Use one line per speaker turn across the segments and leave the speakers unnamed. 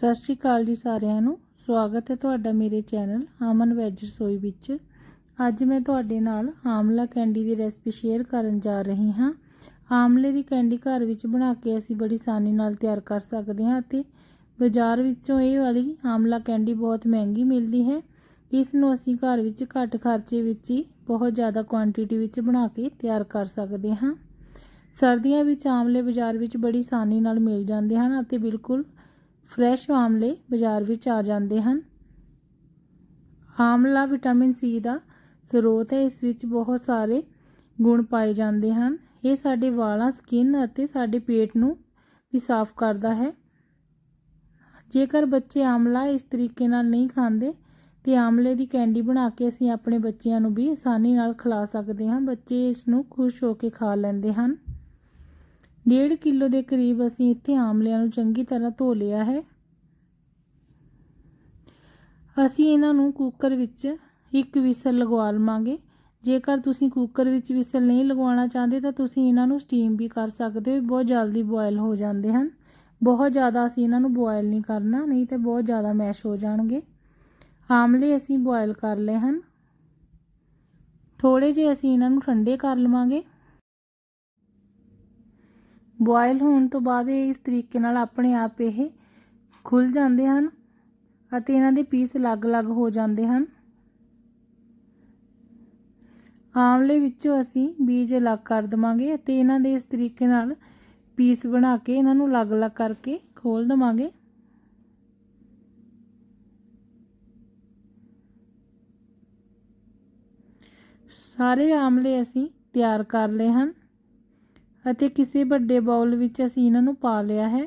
ਸਤਿ ਸ਼੍ਰੀ ਅਕਾਲ ਜੀ ਸਾਰਿਆਂ ਨੂੰ। ਸਵਾਗਤ ਹੈ ਤੁਹਾਡਾ ਮੇਰੇ ਚੈਨਲ ਅਮਨ ਵੈਜ ਰਸੋਈ ਵਿੱਚ। ਅੱਜ ਮੈਂ ਤੁਹਾਡੇ ਨਾਲ ਆਮਲਾ ਕੈਂਡੀ ਦੀ ਰੈਸਪੀ ਸ਼ੇਅਰ ਕਰਨ ਜਾ ਰਹੀ ਹਾਂ। ਆਮਲੇ ਦੀ ਕੈਂਡੀ ਘਰ ਵਿੱਚ ਬਣਾ ਕੇ ਅਸੀਂ ਬੜੀ ਆਸਾਨੀ ਨਾਲ ਤਿਆਰ ਕਰ ਸਕਦੇ ਹਾਂ ਅਤੇ ਬਾਜ਼ਾਰ ਵਿੱਚੋਂ ਇਹ ਵਾਲੀ ਆਮਲਾ ਕੈਂਡੀ ਬਹੁਤ ਮਹਿੰਗੀ ਮਿਲਦੀ ਹੈ। ਇਸ ਨੂੰ ਅਸੀਂ ਘਰ ਵਿੱਚ ਘੱਟ ਖਰਚੇ ਵਿੱਚ ਹੀ ਬਹੁਤ ਜ਼ਿਆਦਾ ਕੁਆਂਟੀਟੀ ਵਿੱਚ ਬਣਾ ਕੇ ਤਿਆਰ ਕਰ ਸਕਦੇ ਹਾਂ। ਸਰਦੀਆਂ ਵਿੱਚ ਆਮਲੇ ਬਾਜ਼ਾਰ ਵਿੱਚ ਬੜੀ ਆਸਾਨੀ ਨਾਲ ਮਿਲ ਜਾਂਦੇ ਹਨ ਅਤੇ ਬਿਲਕੁਲ ਫਰੈਸ਼ ਆਮਲੇ ਬਾਜ਼ਾਰ ਵਿੱਚ ਆ ਜਾਂਦੇ ਹਨ। ਆਮਲਾ ਵਿਟਾਮਿਨ ਸੀ ਦਾ ਸਰੋਤ ਹੈ, ਇਸ ਵਿੱਚ ਬਹੁਤ ਸਾਰੇ ਗੁਣ ਪਾਏ ਜਾਂਦੇ ਹਨ। ਇਹ ਸਾਡੇ ਵਾਲਾਂ, ਸਕਿਨ ਅਤੇ ਸਾਡੇ ਪੇਟ ਨੂੰ ਵੀ ਸਾਫ਼ ਕਰਦਾ ਹੈ। ਜੇਕਰ ਬੱਚੇ ਆਮਲਾ ਇਸ ਤਰੀਕੇ ਨਾਲ ਨਹੀਂ ਖਾਂਦੇ, ਤੇ ਆਮਲੇ ਦੀ ਕੈਂਡੀ ਬਣਾ ਕੇ ਅਸੀਂ ਆਪਣੇ ਬੱਚਿਆਂ ਨੂੰ ਵੀ ਆਸਾਨੀ ਨਾਲ ਖਿਲਾ ਸਕਦੇ ਹਾਂ। ਬੱਚੇ ਇਸ ਨੂੰ ਖੁਸ਼ ਹੋ ਕੇ ਖਾ ਲੈਂਦੇ ਹਨ। ਡੇਢ ਕਿਲੋ ਦੇ ਕਰੀਬ ਅਸੀਂ ਇੱਥੇ ਆਮਲਿਆਂ ਨੂੰ ਚੰਗੀ ਤਰ੍ਹਾਂ ਧੋ ਲਿਆ ਹੈ। ਅਸੀਂ ਇਹਨਾਂ ਨੂੰ ਕੁੱਕਰ ਵਿੱਚ ਇੱਕ ਵਿਸਲ ਲਗਵਾ ਲਵਾਂਗੇ। ਜੇਕਰ ਤੁਸੀਂ ਕੁੱਕਰ ਵਿੱਚ ਵਿਸਲ ਨਹੀਂ ਲਗਵਾਉਣਾ ਚਾਹੁੰਦੇ ਤਾਂ ਤੁਸੀਂ ਇਹਨਾਂ ਨੂੰ ਸਟੀਮ ਵੀ ਕਰ ਸਕਦੇ ਹੋ ਬਹੁਤ ਜਲਦੀ ਬੋਇਲ ਹੋ ਜਾਂਦੇ ਹਨ। ਬਹੁਤ ਜ਼ਿਆਦਾ ਅਸੀਂ ਇਹਨਾਂ ਨੂੰ ਬੋਇਲ ਨਹੀਂ ਕਰਨਾ, ਨਹੀਂ ਤਾਂ ਬਹੁਤ ਜ਼ਿਆਦਾ ਮੈਸ਼ ਹੋ ਜਾਣਗੇ। ਆਮਲੇ ਅਸੀਂ ਬੋਇਲ ਕਰ ਲਏ ਹਨ। ਥੋੜੇ ਜਿਹੇ ਅਸੀਂ ਇਹਨਾਂ ਨੂੰ ਠੰਡੇ ਕਰ ਲਵਾਂਗੇ। ਬੋਇਲ ਹੋਣ ਤੋਂ ਬਾਅਦ ਇਹ ਇਸ ਤਰੀਕੇ ਨਾਲ ਆਪਣੇ ਆਪ ਇਹ ਖੁੱਲ ਜਾਂਦੇ ਹਨ ਅਤੇ ਇਹਨਾਂ ਦੇ ਪੀਸ ਅਲੱਗ-ਅਲੱਗ ਹੋ ਜਾਂਦੇ ਹਨ। ਆਮਲੇ ਵਿੱਚੋਂ ਅਸੀਂ ਬੀਜ ਅਲੱਗ ਕਰ ਦਵਾਂਗੇ ਅਤੇ ਇਹਨਾਂ ਦੇ ਇਸ ਤਰੀਕੇ ਨਾਲ ਪੀਸ ਬਣਾ ਕੇ ਇਹਨਾਂ ਨੂੰ ਅਲੱਗ-ਅਲੱਗ ਕਰਕੇ ਖੋਲ ਦਵਾਂਗੇ। ਸਾਰੇ ਆਮਲੇ ਅਸੀਂ ਤਿਆਰ ਕਰ ਲਏ ਹਨ। ਅਤੇ ਕਿਸੇ ਵੱਡੇ ਬਾਉਲ ਵਿੱਚ ਅਸੀਂ ਇਹਨਾਂ ਨੂੰ ਪਾ ਲਿਆ ਹੈ।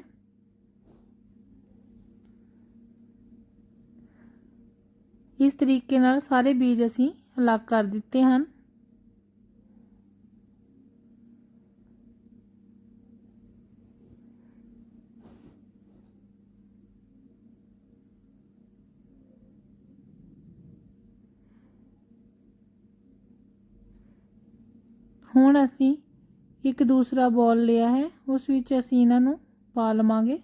ਇਸ ਤਰੀਕੇ ਨਾਲ ਸਾਰੇ ਬੀਜ ਅਸੀਂ ਅਲੱਗ ਕਰ ਦਿੱਤੇ ਹਨ। ਹੁਣ ਅਸੀਂ ਇੱਕ ਦੂਸਰਾ ਬੋਲ ਲਿਆ ਹੈ, ਉਸ ਵਿੱਚ ਅਸੀਂ ਇਹਨਾਂ ਨੂੰ ਪਾ ਲਵਾਂਗੇ।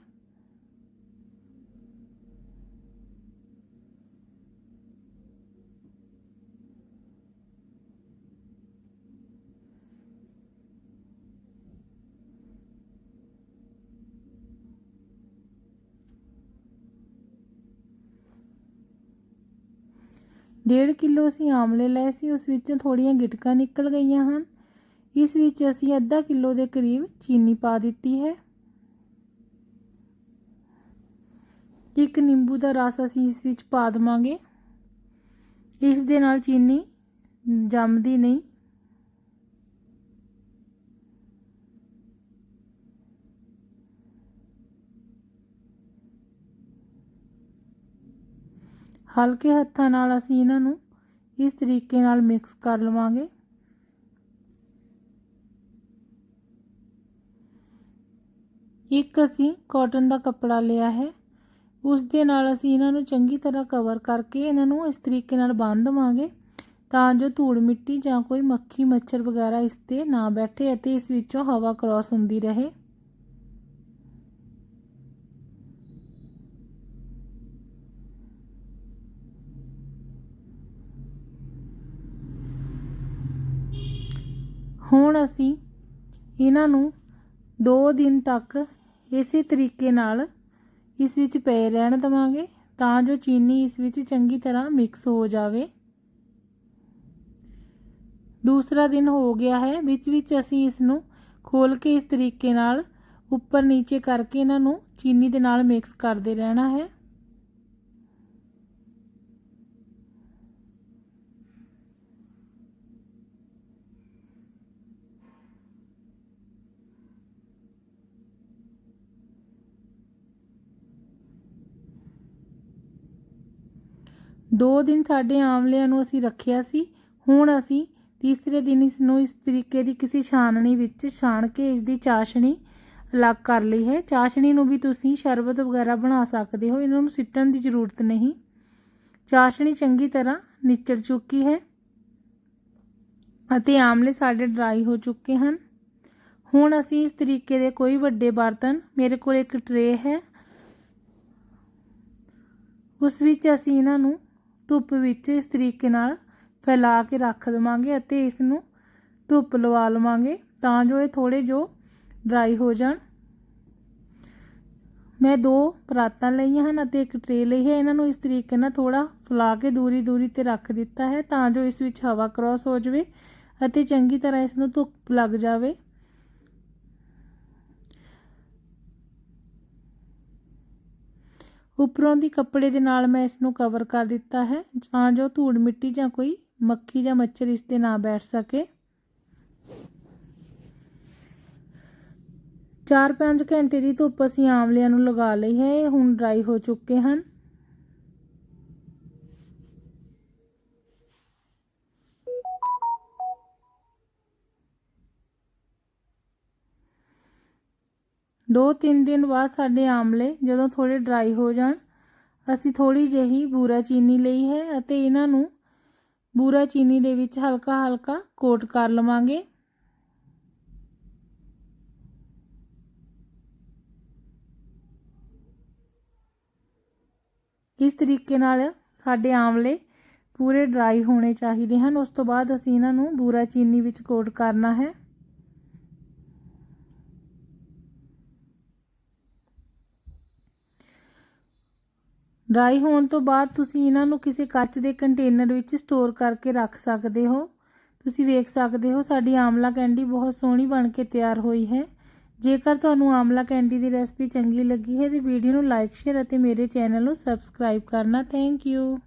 ਡੇਢ ਕਿਲੋ ਅਸੀਂ ਆਮਲੇ ਲਏ ਸੀ, ਉਸ ਵਿੱਚੋਂ ਥੋੜੀਆਂ ਗਿਟਕਾਂ ਨਿਕਲ ਗਈਆਂ ਹਨ। ਇਸ ਵਿੱਚ ਅਸੀਂ ਅੱਧਾ ਕਿਲੋ ਦੇ ਕਰੀਬ ਚੀਨੀ ਪਾ ਦਿੱਤੀ ਹੈ। ਇੱਕ ਨਿੰਬੂ ਦਾ ਰਸ ਅਸੀਂ ਇਸ ਵਿੱਚ ਪਾ ਦਵਾਂਗੇ। ਇਸ ਦੇ ਨਾਲ ਚੀਨੀ ਜੰਮਦੀ ਨਹੀਂ। ਹਲਕੇ ਹੱਥਾਂ ਨਾਲ ਅਸੀਂ ਇਹਨਾਂ ਨੂੰ ਇਸ ਤਰੀਕੇ ਨਾਲ ਮਿਕਸ ਕਰ ਲਵਾਂਗੇ। ਇੱਕ ਅਸੀਂ ਕਾਟਨ ਦਾ ਕੱਪੜਾ ਲਿਆ ਹੈ। ਉਸ ਦੇ ਨਾਲ ਅਸੀਂ ਇਹਨਾਂ ਨੂੰ ਚੰਗੀ ਤਰ੍ਹਾਂ ਕਵਰ ਕਰਕੇ ਇਹਨਾਂ ਨੂੰ ਇਸ ਤਰੀਕੇ ਨਾਲ ਬੰਨ੍ਹ ਦਵਾਂਗੇ ਤਾਂ ਜੋ ਧੂੜ ਮਿੱਟੀ ਜਾਂ ਕੋਈ ਮੱਖੀ, ਮੱਛਰ ਵਗੈਰਾ ਇਸ ਤੇ ਨਾ ਬੈਠੇ ਅਤੇ ਇਸ ਵਿੱਚੋਂ ਹਵਾ ਕ੍ਰਾਸ ਹੁੰਦੀ ਰਹੇ। ਹੁਣ ਅਸੀਂ ਇਹਨਾਂ ਨੂੰ 2 ਦਿਨ ਤੱਕ ਇਸੇ ਤਰੀਕੇ ਨਾਲ ਇਸ ਵਿੱਚ ਪਏ ਰਹਿਣ ਦਵਾਂਗੇ ਤਾਂ ਜੋ ਚੀਨੀ ਇਸ ਵਿੱਚ ਚੰਗੀ ਤਰ੍ਹਾਂ ਮਿਕਸ ਹੋ ਜਾਵੇ। ਦੂਸਰਾ ਦਿਨ ਹੋ ਗਿਆ ਹੈ, ਵਿੱਚ ਵਿੱਚ ਅਸੀਂ ਇਸ ਨੂੰ ਖੋਲ ਕੇ ਇਸ ਤਰੀਕੇ ਨਾਲ ਉੱਪਰ ਨੀਚੇ ਕਰਕੇ ਇਹਨਾਂ ਨੂੰ ਚੀਨੀ ਦੇ ਨਾਲ ਮਿਕਸ ਕਰਦੇ ਰਹਿਣਾ ਹੈ। ਦੋ ਦਿਨ ਸਾਡੇ ਆਮਲਿਆਂ ਨੂੰ ਅਸੀਂ ਰੱਖਿਆ ਸੀ, ਹੁਣ ਅਸੀਂ ਤੀਸਰੇ ਦਿਨ ਇਸ ਨੂੰ ਇਸ ਤਰੀਕੇ ਦੀ ਕਿਸੇ ਛਾਨਣੀ ਵਿੱਚ ਛਾਣ ਕੇ ਇਸ ਦੀ ਚਾਸ਼ਣੀ ਅਲੱਗ ਕਰ ਲਈ ਹੈ। ਚਾਸ਼ਣੀ ਨੂੰ ਵੀ ਤੁਸੀਂ ਸ਼ਰਬਤ ਵਗੈਰਾ ਬਣਾ ਸਕਦੇ ਹੋ, ਇਹਨਾਂ ਨੂੰ ਸਿੱਟਣ ਦੀ ਜ਼ਰੂਰਤ ਨਹੀਂ। ਚਾਸ਼ਣੀ ਚੰਗੀ ਤਰ੍ਹਾਂ ਨਿਚੜ ਚੁੱਕੀ ਹੈ ਅਤੇ ਆਮਲੇ ਸਾਡੇ ਡਰਾਈ ਹੋ ਚੁੱਕੇ ਹਨ। ਹੁਣ ਅਸੀਂ ਇਸ ਤਰੀਕੇ ਦੇ ਕੋਈ ਵੱਡੇ ਬਰਤਨ, ਮੇਰੇ ਕੋਲ ਇੱਕ ਟਰੇ ਹੈ, ਉਸ ਵਿੱਚ ਅਸੀਂ ਇਹਨਾਂ ਨੂੰ ਧੁੱਪ ਵਿੱਚ ਇਸ ਤਰੀਕੇ ਨਾਲ ਫੈਲਾ ਕੇ ਰੱਖ ਦੇਵਾਂਗੇ ਅਤੇ ਇਸ ਨੂੰ ਧੁੱਪ ਲਵਾ ਲਵਾਂਗੇ ਤਾਂ ਜੋ ਇਹ ਥੋੜੇ ਜੋ ਡਰਾਈ ਹੋ ਜਾਣ। ਮੈਂ ਦੋ ਪਰਾਤਾਂ ਲਈਆਂ ਹਨ ਅਤੇ ਇੱਕ ਟਰੇ ਲਈ ਹੈ। ਇਹਨਾਂ ਨੂੰ ਇਸ ਤਰੀਕੇ ਨਾਲ ਥੋੜਾ ਫੁਲਾ ਕੇ ਦੂਰੀ ਦੂਰੀ ਤੇ ਰੱਖ ਦਿੱਤਾ ਹੈ ਤਾਂ ਜੋ ਇਸ ਵਿੱਚ ਹਵਾ ਕ੍ਰਾਸ ਹੋ ਜਾਵੇ ਅਤੇ ਚੰਗੀ ਤਰ੍ਹਾਂ ਇਸ ਨੂੰ ਧੁੱਪ ਲੱਗ ਜਾਵੇ। ਉੱਪਰੋਂ ਦੀ ਕੱਪੜੇ ਦੇ ਨਾਲ ਮੈਂ ਇਸ ਨੂੰ ਕਵਰ ਕਰ ਦਿੱਤਾ ਹੈ, ਤਾਂ ਜੋ ਧੂੜ ਮਿੱਟੀ ਜਾਂ ਕੋਈ ਮੱਖੀ ਜਾਂ ਮੱਛਰ ਇਸ ਤੇ ਨਾ ਬੈਠ ਸਕੇ। 4-5 ਘੰਟੇ ਦੀ ਧੁੱਪ ਅਸੀਂ ਆਮਲਿਆਂ ਨੂੰ ਲਗਾ ਲਈ ਹੈ, ਇਹ ਹੁਣ ਡਰਾਈ ਹੋ ਚੁੱਕੇ ਹਨ। ਦੋ ਤਿੰਨ ਦਿਨ ਬਾਅਦ ਸਾਡੇ ਆਮਲੇ ਜਦੋਂ ਥੋੜੇ ਡਰਾਈ ਹੋ ਜਾਣ, ਅਸੀਂ ਥੋੜੀ ਜਿਹੀ ਬੂਰਾ ਚੀਨੀ ਲਈ ਹੈ ਅਤੇ ਇਹਨਾਂ ਨੂੰ ਬੂਰਾ ਚੀਨੀ ਦੇ ਵਿੱਚ ਹਲਕਾ ਹਲਕਾ ਕੋਟ ਕਰ ਲਵਾਂਗੇ। ਇਸ ਤਰੀਕੇ ਨਾਲ ਸਾਡੇ ਆਮਲੇ ਪੂਰੇ ਡਰਾਈ ਹੋਣੇ ਚਾਹੀਦੇ ਹਨ। ਉਸ ਤੋਂ ਬਾਅਦ ਅਸੀਂ ਇਹਨਾਂ ਨੂੰ ਬੂਰਾ ਚੀਨੀ ਵਿੱਚ ਕੋਟ ਕਰਨਾ ਹੈ। ਡਰਾਈ ਹੋਣ ਤੋਂ ਬਾਅਦ ਤੁਸੀਂ ਇਹਨਾਂ ਨੂੰ ਕਿਸੇ ਕੱਚ ਦੇ ਕੰਟੇਨਰ ਵਿੱਚ ਸਟੋਰ ਕਰਕੇ ਰੱਖ ਸਕਦੇ ਹੋ। ਤੁਸੀਂ ਵੇਖ ਸਕਦੇ ਹੋ ਸਾਡੀ ਆਮਲਾ ਕੈਂਡੀ ਬਹੁਤ ਸੋਹਣੀ ਬਣ ਕੇ ਤਿਆਰ ਹੋਈ ਹੈ। ਜੇਕਰ ਤੁਹਾਨੂੰ ਆਮਲਾ ਕੈਂਡੀ ਦੀ ਰੈਸਪੀ ਚੰਗੀ ਲੱਗੀ ਹੈ ਤਾਂ ਵੀਡੀਓ ਨੂੰ ਲਾਈਕ, ਸ਼ੇਅਰ ਅਤੇ ਮੇਰੇ ਚੈਨਲ ਨੂੰ ਸਬਸਕ੍ਰਾਈਬ ਕਰਨਾ। Thank you.